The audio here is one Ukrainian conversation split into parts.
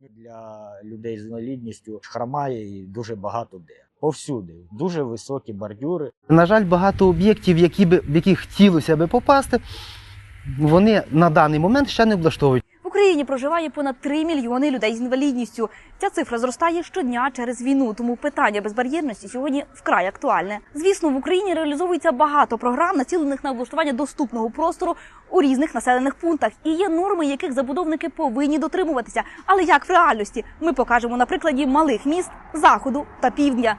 для людей з інвалідністю хромає і дуже багато де. Повсюди дуже високі бордюри. На жаль, багато об'єктів, які б в які хотілося би попасти, вони на даний момент ще не облаштовують. Україні проживає понад 3 мільйони людей з інвалідністю. Ця цифра зростає щодня через війну, тому питання безбар'єрності сьогодні вкрай актуальне. Звісно, в Україні реалізовується багато програм, націлених на облаштування доступного простору у різних населених пунктах. І є норми, яких забудовники повинні дотримуватися. Але як в реальності ми покажемо на прикладі малих міст заходу та півдня.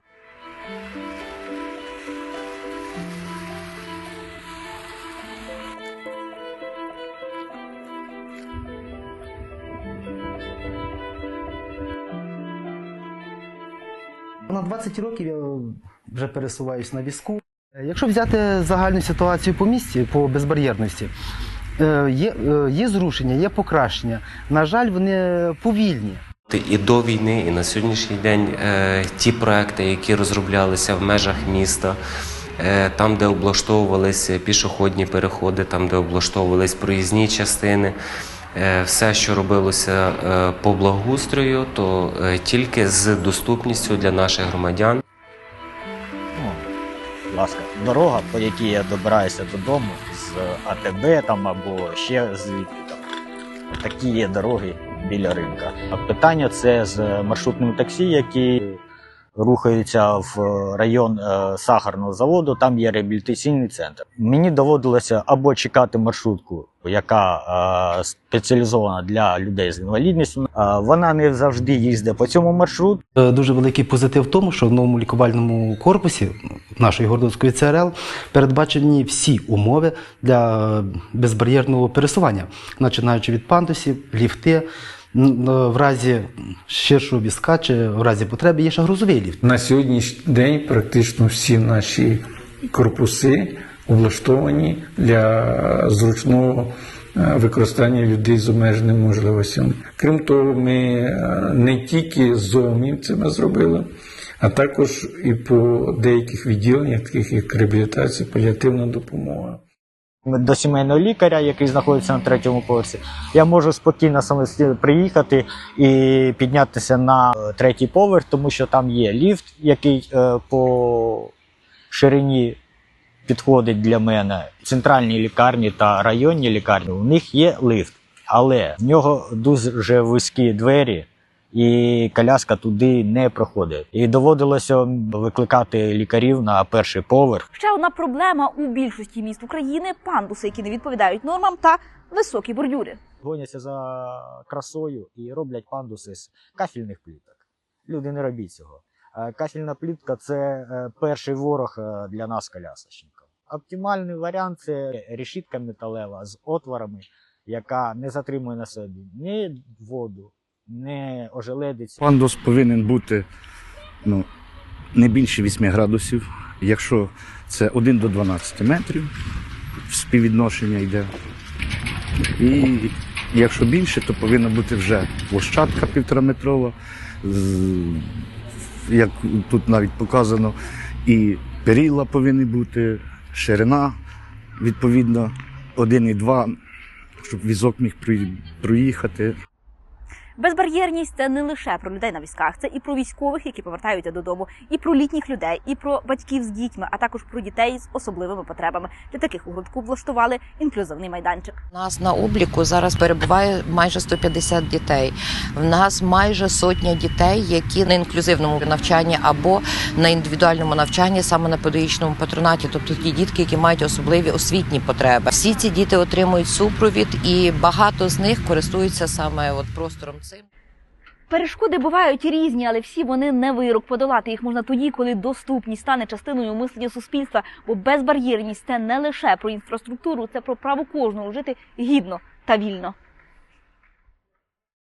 На 20 років я вже пересуваюсь на візку. Якщо взяти загальну ситуацію по місті, по безбар'єрності, е, є, е, є зрушення, є покращення. На жаль, вони повільні. І до війни, і на сьогоднішній день е, ті проекти, які розроблялися в межах міста, там, де облаштовувалися пішохідні переходи, там, де облаштовувались проїзні частини, все, що робилося е, по благоустрою, то е, тільки з доступністю для наших громадян. Будь ласка, дорога, по якій я добираюся додому з АТБ там або ще звідти там. Такі є дороги біля ринка. А питання це з маршрутним таксі, які рухаються в район е, сахарного заводу. Там є реабілітаційний центр. Мені доводилося або чекати маршрутку, яка е, спеціалізована для людей з інвалідністю. Е, вона не завжди їздить по цьому маршруту. Е, Дуже великий позитив в тому, що в новому лікувальному корпусі нашої Гордонської ЦРЛ передбачені всі умови для безбар'єрного пересування, починаючи від пандусів, ліфти. В разі ширшого візка чи в разі потреби є ще грузовий ліфт. На сьогоднішній день практично всі наші корпуси облаштовані для зручного е, використання людей з обмеженими можливостями. Крім того, ми е, не тільки з зоомівцями зробили, а також і по деяких відділеннях, таких як реабілітація, паліативна допомога. До сімейного лікаря, який знаходиться на третьому поверсі, я можу спокійно самостійно приїхати і піднятися на е, третій поверх, тому що там є ліфт, який е, по ширині підходить для мене. Центральні лікарні та районні лікарні у них є лифт, але в нього дуже вузькі двері. І коляска туди не проходить. І доводилося викликати лікарів на перший поверх. Ще одна проблема у більшості міст України пандуси, які не відповідають нормам, та високі бордюри. гоняться за красою і роблять пандуси з кафельних пліток. Люди не робіть цього. Е, Кафельна плітка це е, перший ворог е, для нас, колясочників. Оптимальний варіант це решітка металева з отворами, яка не затримує на собі ні воду, ні ожеледиць. Пандус повинен бути ну, не більше 8 градусів. Якщо це 1 до 12 метрів, співвідношення йде. І якщо більше, то повинна бути вже площадка півтораметрова, як тут навіть показано, і перила повинні бути, ширина, відповідно, 1,2, щоб візок міг проїхати. Безбар'єрність це не лише про людей на візках, це і про військових, які повертаються додому, і про літніх людей, і про батьків з дітьми, а також про дітей з особливими потребами. Для таких у гуртку влаштували інклюзивний майданчик. У нас на обліку зараз перебуває майже 150 дітей. В нас майже сотня дітей, які на інклюзивному навчанні або на індивідуальному навчанні, саме на педагогічному патронаті, тобто ті дітки, які мають особливі освітні потреби. Всі ці діти отримують супровід, і багато з них користуються саме от простором цим. Перешкоди бувають різні, але всі вони не вирок. Подолати їх можна тоді, коли доступність стане частиною мислення суспільства. Бо безбар'єрність це не лише про інфраструктуру, це про право кожного жити гідно та вільно.